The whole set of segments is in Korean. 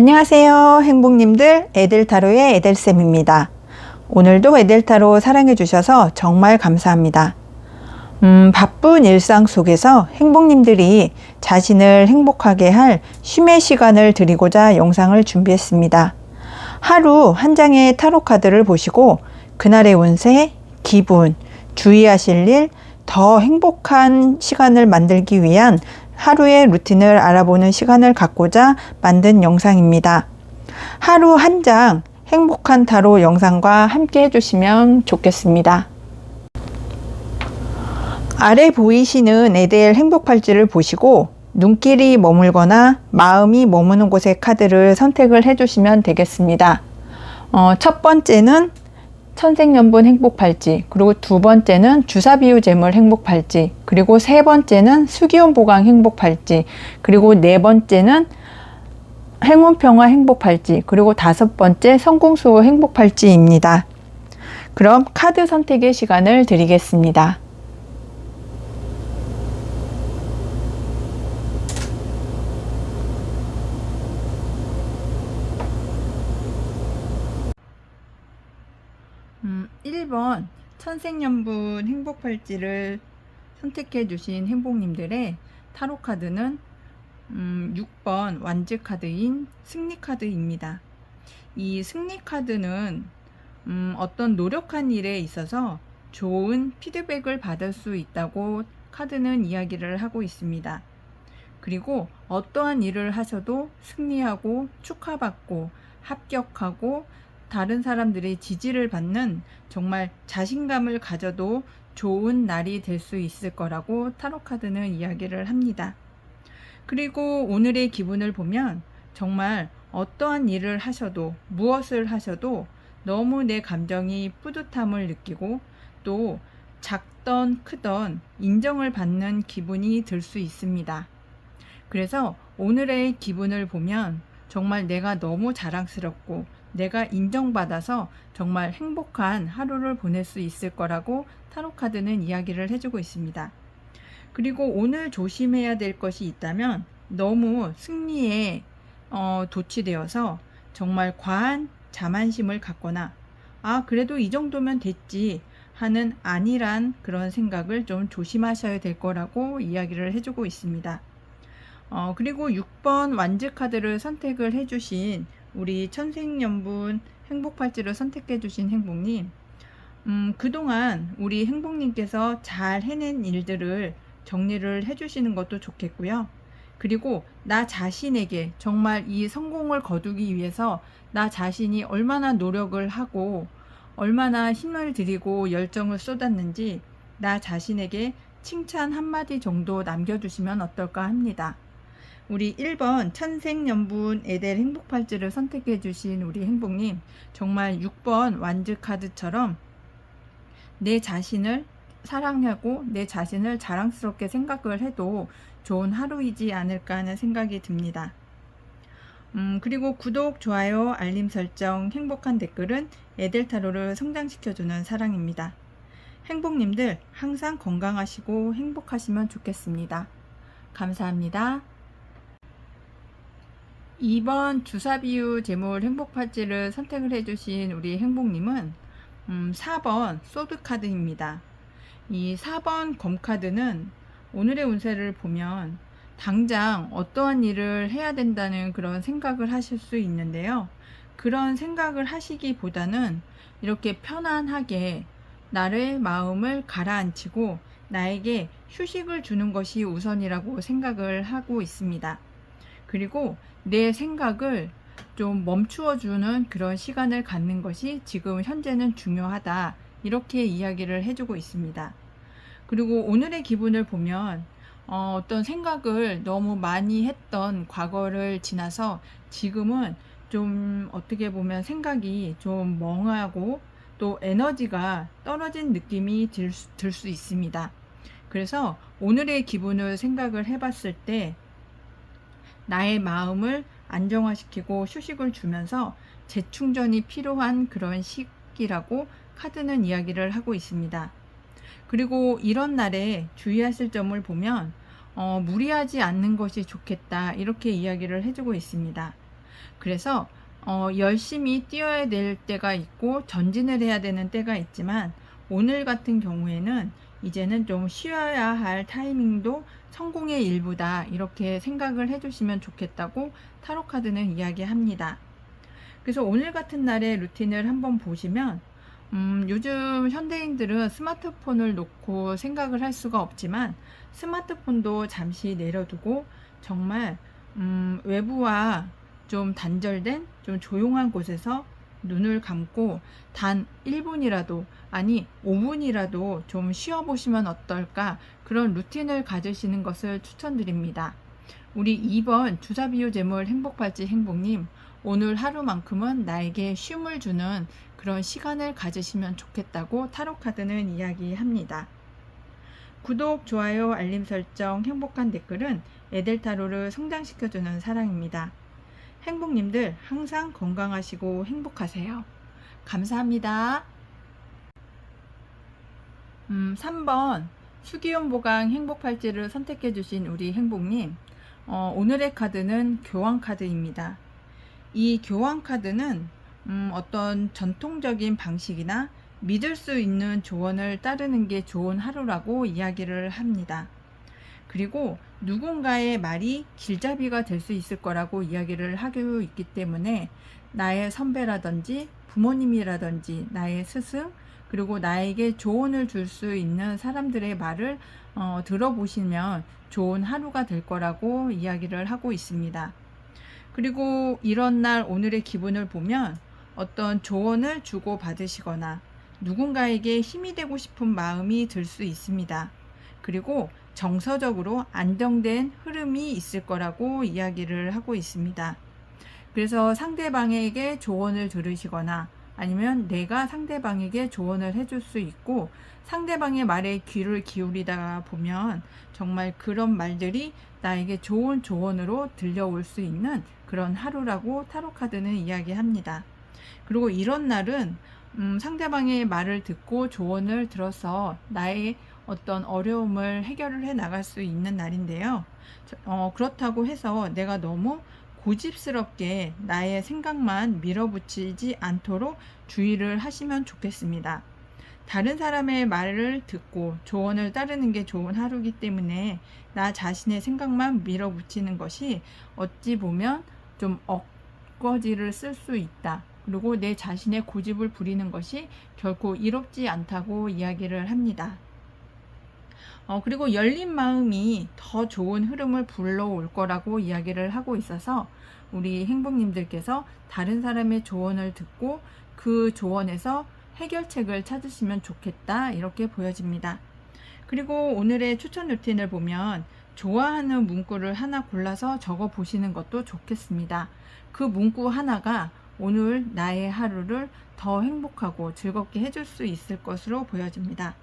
안녕하세요. 행복님들 에델타로의 에델쌤입니다. 오늘도 에델타로 사랑해주셔서 정말 감사합니다. 음, 바쁜 일상 속에서 행복님들이 자신을 행복하게 할 쉼의 시간을 드리고자 영상을 준비했습니다. 하루 한 장의 타로 카드를 보시고 그날의 운세, 기분, 주의하실 일, 더 행복한 시간을 만들기 위한 하루의 루틴을 알아보는 시간을 갖고자 만든 영상입니다. 하루 한 장 행복한 타로 영상과 함께 해주시면 좋겠습니다. 아래 보이시는 에델 행복 팔찌를 보시고 눈길이 머물거나 마음이 머무는 곳의 카드를 선택을 해주시면 되겠습니다. 어, 첫 번째는 천생연분 행복팔찌, 그리고 두 번째는 주사비유 재물 행복팔찌, 그리고 세 번째는 수기온 보강 행복팔찌, 그리고 네 번째는 행운 평화 행복팔찌, 그리고 다섯 번째 성공 수호 행복팔찌입니다. 그럼 카드 선택의 시간을 드리겠습니다. 음, 1번 천생연분 행복팔찌를 선택해 주신 행복님들의 타로 카드는 음, 6번 완즈 카드인 승리 카드입니다. 이 승리 카드는 음, 어떤 노력한 일에 있어서 좋은 피드백을 받을 수 있다고 카드는 이야기를 하고 있습니다. 그리고 어떠한 일을 하셔도 승리하고 축하받고 합격하고 다른 사람들의 지지를 받는 정말 자신감을 가져도 좋은 날이 될 수 있을 거라고 타로 카드는 이야기를 합니다. 그리고 오늘의 기분을 보면 정말 어떠한 일을 하셔도 무엇을 하셔도 너무 내 감정이 뿌듯함을 느끼고 또 작던 크던 인정을 받는 기분이 들 수 있습니다. 그래서 오늘의 기분을 보면 정말 내가 너무 자랑스럽고 내가 인정받아서 정말 행복한 하루를 보낼 수 있을 거라고 타로카드는 이야기를 해주고 있습니다. 그리고 오늘 조심해야 될 것이 있다면 너무 승리에 어, 도취되어서 정말 과한 자만심을 갖거나 아, 그래도 이 정도면 됐지 하는 아니란 그런 생각을 좀 조심하셔야 될 거라고 이야기를 해주고 있습니다. 어, 그리고 6번 완즈 카드를 선택을 해주신 우리 천생연분 행복팔찌를 선택해 주신 행복님, 음, 그동안 우리 행복님께서 잘 해낸 일들을 정리를 해 주시는 것도 좋겠고요. 그리고 나 자신에게 정말 이 성공을 거두기 위해서 나 자신이 얼마나 노력을 하고 얼마나 힘을 들이고 열정을 쏟았는지 나 자신에게 칭찬 한마디 정도 남겨주시면 어떨까 합니다. 우리 1번 천생연분 에델 행복팔찌를 선택해 주신 우리 행복님 정말 6번 완즈 카드처럼 내 자신을 사랑하고 내 자신을 자랑스럽게 생각을 해도 좋은 하루이지 않을까 하는 생각이 듭니다. 음, 그리고 구독, 좋아요, 알림 설정, 행복한 댓글은 에델타로를 성장시켜주는 사랑입니다. 행복님들 항상 건강하시고 행복하시면 좋겠습니다. 감사합니다. 2번 주사비유 제몰 행복팔찌를 선택을 해주신 우리 행복님은 음, 4번 소드카드입니다. 이 4번 검카드는 오늘의 운세를 보면 당장 어떠한 일을 해야 된다는 그런 생각을 하실 수 있는데요. 그런 생각을 하시기보다는 이렇게 편안하게 나의 마음을 가라앉히고 나에게 휴식을 주는 것이 우선이라고 생각을 하고 있습니다. 그리고 내 생각을 좀 멈추어 주는 그런 시간을 갖는 것이 지금 현재는 중요하다. 이렇게 이야기를 해주고 있습니다. 그리고 오늘의 기분을 보면 어, 떤 생각을 너무 많이 했던 과거를 지나서 지금은 좀 어떻게 보면 생각이 좀 멍하고 또 에너지가 떨어진 느낌이 들 수 있습니다. 그래서 오늘의 기분을 생각을 해봤을 때 나의 마음을 안정화시키고 휴식을 주면서 재충전이 필요한 그런 시기라고 카드는 이야기를 하고 있습니다. 그리고 이런 날에 주의하실 점을 보면 어, 무리하지 않는 것이 좋겠다 이렇게 이야기를 해주고 있습니다. 그래서 어, 열심히 뛰어야 될 때가 있고 전진을 해야 되는 때가 있지만 오늘 같은 경우에는 이제는 좀 쉬어야 할 타이밍도 성공의 일부다 이렇게 생각을 해주시면 좋겠다고 타로 카드는 이야기합니다. 그래서 오늘 같은 날의 루틴을 한번 보시면 음, 요즘 현대인들은 스마트폰을 놓고 생각을 할 수가 없지만 스마트폰도 잠시 내려두고 정말 음, 외부와 좀 단절된 좀 조용한 곳에서 눈을 감고 단 1분이라도 아니 5분이라도 좀 쉬어 보시면 어떨까 그런 루틴을 가지시는 것을 추천드립니다. 우리 2번 주사비유 재물 행복발지 행복님 오늘 하루만큼은 나에게 쉼을 주는 그런 시간을 가지시면 좋겠다고 타로카드는 이야기합니다. 구독, 좋아요, 알림 설정, 행복한 댓글은 에델타로를 성장시켜주는 사랑입니다. 행복님들 항상 건강하시고 행복하세요. 감사합니다. 음, 3번 수기용 보강 행복 팔찌를 선택해 주신 우리 행복님. 어, 오늘의 카드는 교환 카드입니다. 이 교환 카드는 음, 어떤 전통적인 방식이나 믿을 수 있는 조언을 따르는 게 좋은 하루라고 이야기를 합니다. 그리고 누군가의 말이 길잡이가 될 수 있을 거라고 이야기를 하고 있기 때문에 나의 선배라든지 부모님이라든지 나의 스승 그리고 나에게 조언을 줄 수 있는 사람들의 말을 어, 들어보시면 좋은 하루가 될 거라고 이야기를 하고 있습니다. 그리고 이런 날 오늘의 기분을 보면 어떤 조언을 주고 받으시거나 누군가에게 힘이 되고 싶은 마음이 들 수 있습니다. 그리고 정서적으로 안정된 흐름이 있을 거라고 이야기를 하고 있습니다. 그래서 상대방에게 조언을 들으시거나 아니면 내가 상대방에게 조언을 해줄 수 있고 상대방의 말에 귀를 기울이다 보면 정말 그런 말들이 나에게 좋은 조언으로 들려올 수 있는 그런 하루라고 타로카드는 이야기합니다. 그리고 이런 날은 음, 상대방의 말을 듣고 조언을 들어서 나의 어떤 어려움을 해결을 해 나갈 수 있는 날인데요. 어, 그렇다고 해서 내가 너무 고집스럽게 나의 생각만 밀어붙이지 않도록 주의를 하시면 좋겠습니다. 다른 사람의 말을 듣고 조언을 따르는 게 좋은 하루이기 때문에 나 자신의 생각만 밀어붙이는 것이 어찌 보면 좀 억거지를 쓸 수 있다. 그리고 내 자신의 고집을 부리는 것이 결코 이롭지 않다고 이야기를 합니다. 어, 그리고 열린 마음이 더 좋은 흐름을 불러올 거라고 이야기를 하고 있어서 우리 행복님들께서 다른 사람의 조언을 듣고 그 조언에서 해결책을 찾으시면 좋겠다 이렇게 보여집니다. 그리고 오늘의 추천 루틴을 보면 좋아하는 문구를 하나 골라서 적어 보시는 것도 좋겠습니다. 그 문구 하나가 오늘 나의 하루를 더 행복하고 즐겁게 해줄 수 있을 것으로 보여집니다.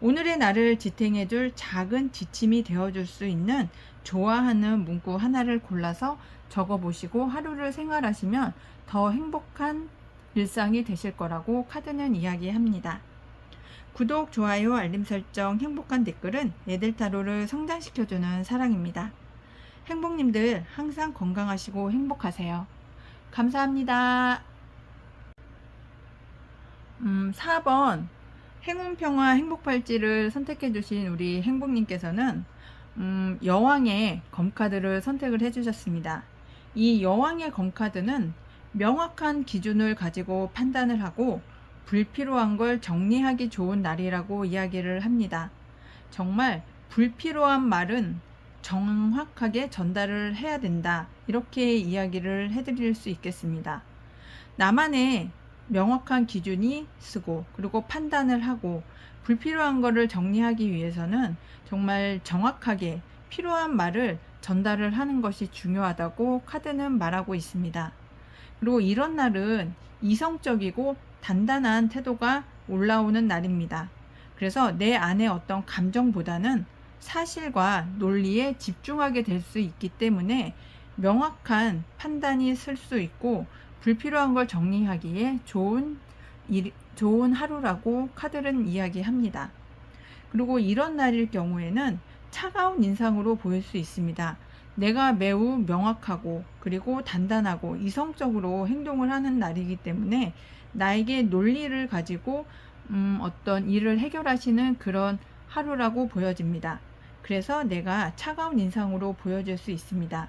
오늘의 나를 지탱해 줄 작은 지침이 되어 줄 수 있는 좋아하는 문구 하나를 골라서 적어 보시고 하루를 생활하시면 더 행복한 일상이 되실 거라고 카드는 이야기합니다. 구독, 좋아요, 알림 설정, 행복한 댓글은 에델타로를 성장시켜주는 사랑입니다. 행복님들 항상 건강하시고 행복하세요. 감사합니다. 음, 4번 행운 평화 행복 팔찌를 선택해 주신 우리 행복님께서는 음, 여왕의 검카드를 선택을 해 주셨습니다. 이 여왕의 검카드는 명확한 기준을 가지고 판단을 하고 불필요한 걸 정리하기 좋은 날이라고 이야기를 합니다. 정말 불필요한 말은 정확하게 전달을 해야 된다. 이렇게 이야기를 해드릴 수 있겠습니다. 나만의 명확한 기준이 쓰고 그리고 판단을 하고 불필요한 거를 정리하기 위해서는 정말 정확하게 필요한 말을 전달을 하는 것이 중요하다고 카드는 말하고 있습니다. 그리고 이런 날은 이성적이고 단단한 태도가 올라오는 날입니다. 그래서 내 안에 어떤 감정보다는 사실과 논리에 집중하게 될 수 있기 때문에 명확한 판단이 쓸 수 있고 불필요한 걸 정리하기에 좋은 일, 좋은 하루라고 카드는 이야기합니다. 그리고 이런 날일 경우에는 차가운 인상으로 보일 수 있습니다. 내가 매우 명확하고 그리고 단단하고 이성적으로 행동을 하는 날이기 때문에 나에게 논리를 가지고 음, 어떤 일을 해결하시는 그런 하루라고 보여집니다. 그래서 내가 차가운 인상으로 보여질 수 있습니다.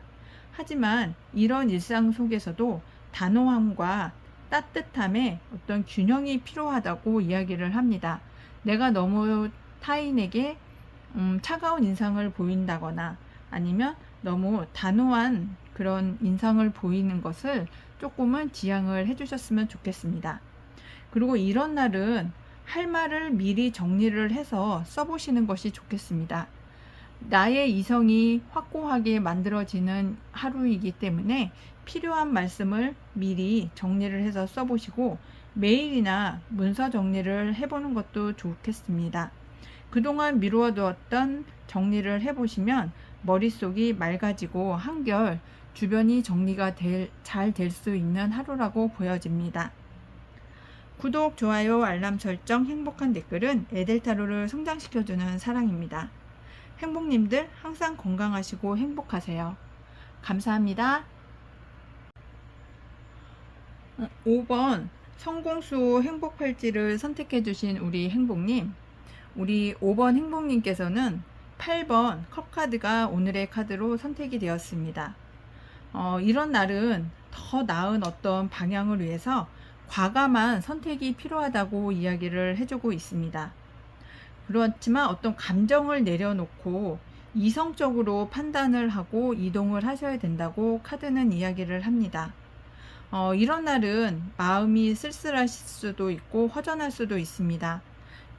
하지만 이런 일상 속에서도 단호함과 따뜻함의 어떤 균형이 필요하다고 이야기를 합니다. 내가 너무 타인에게 음, 차가운 인상을 보인다거나 아니면 너무 단호한 그런 인상을 보이는 것을 조금은 지양을 해주셨으면 좋겠습니다. 그리고 이런 날은 할 말을 미리 정리를 해서 써보시는 것이 좋겠습니다. 나의 이성이 확고하게 만들어지는 하루이기 때문에 필요한 말씀을 미리 정리를 해서 써보시고 메일이나 문서 정리를 해보는 것도 좋겠습니다. 그동안 미루어 두었던 정리를 해보시면 머릿속이 맑아지고 한결 주변이 정리가 잘 될 수 있는 하루라고 보여집니다. 구독, 좋아요, 알람 설정, 행복한 댓글은 에델타로를 성장시켜주는 사랑입니다. 행복님들 항상 건강하시고 행복하세요. 감사합니다. 5번 성공수 행복팔찌를 선택해주신 우리 행복님. 우리 5번 행복님께서는 8번 컵카드가 오늘의 카드로 선택이 되었습니다. 어, 이런 날은 더 나은 어떤 방향을 위해서 과감한 선택이 필요하다고 이야기를 해주고 있습니다. 그렇지만 어떤 감정을 내려놓고 이성적으로 판단을 하고 이동을 하셔야 된다고 카드는 이야기를 합니다. 어, 이런 날은 마음이 쓸쓸하실 수도 있고 허전할 수도 있습니다.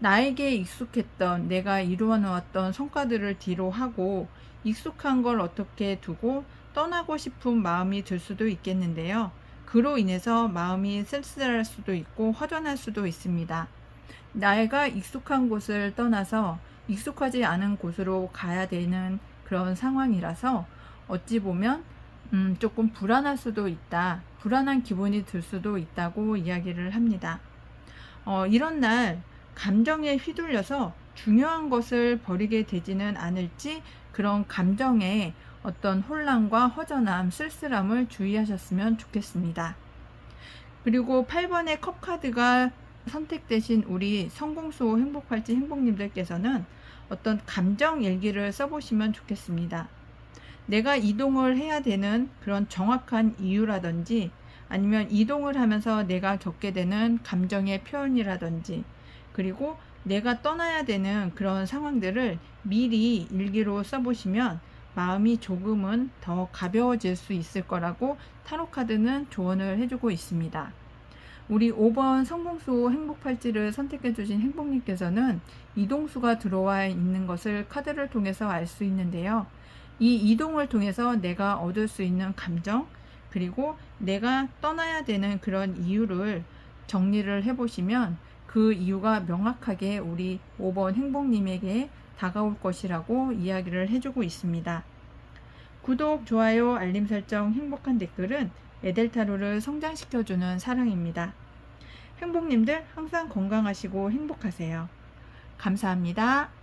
나에게 익숙했던 내가 이루어 놓았던 성과들을 뒤로 하고 익숙한 걸 어떻게 두고 떠나고 싶은 마음이 들 수도 있겠는데요. 그로 인해서 마음이 쓸쓸할 수도 있고 허전할 수도 있습니다. 나가 익숙한 곳을 떠나서 익숙하지 않은 곳으로 가야 되는 그런 상황이라서 어찌 보면 음, 조금 불안할 수도 있다. 불안한 기분이 들 수도 있다고 이야기를 합니다. 어, 이런 날 감정에 휘둘려서 중요한 것을 버리게 되지는 않을지 그런 감정에 어떤 혼란과 허전함, 쓸쓸함을 주의하셨으면 좋겠습니다. 그리고 8번의 컵 카드가 선택되신 우리 성공수 행복할지 행복님들께서는 어떤 감정 일기를 써보시면 좋겠습니다. 내가 이동을 해야 되는 그런 정확한 이유라든지 아니면 이동을 하면서 내가 겪게 되는 감정의 표현이라든지 그리고 내가 떠나야 되는 그런 상황들을 미리 일기로 써보시면 마음이 조금은 더 가벼워질 수 있을 거라고 타로카드는 조언을 해주고 있습니다. 우리 5번 성공수 행복 팔찌를 선택해 주신 행복님께서는 이동수가 들어와 있는 것을 카드를 통해서 알 수 있는데요. 이 이동을 통해서 내가 얻을 수 있는 감정, 그리고 내가 떠나야 되는 그런 이유를 정리를 해 보시면 그 이유가 명확하게 우리 5번 행복님에게 다가올 것이라고 이야기를 해주고 있습니다. 구독, 좋아요, 알림 설정, 행복한 댓글은 에델타로를 성장시켜주는 사랑입니다. 행복님들 항상 건강하시고 행복하세요. 감사합니다.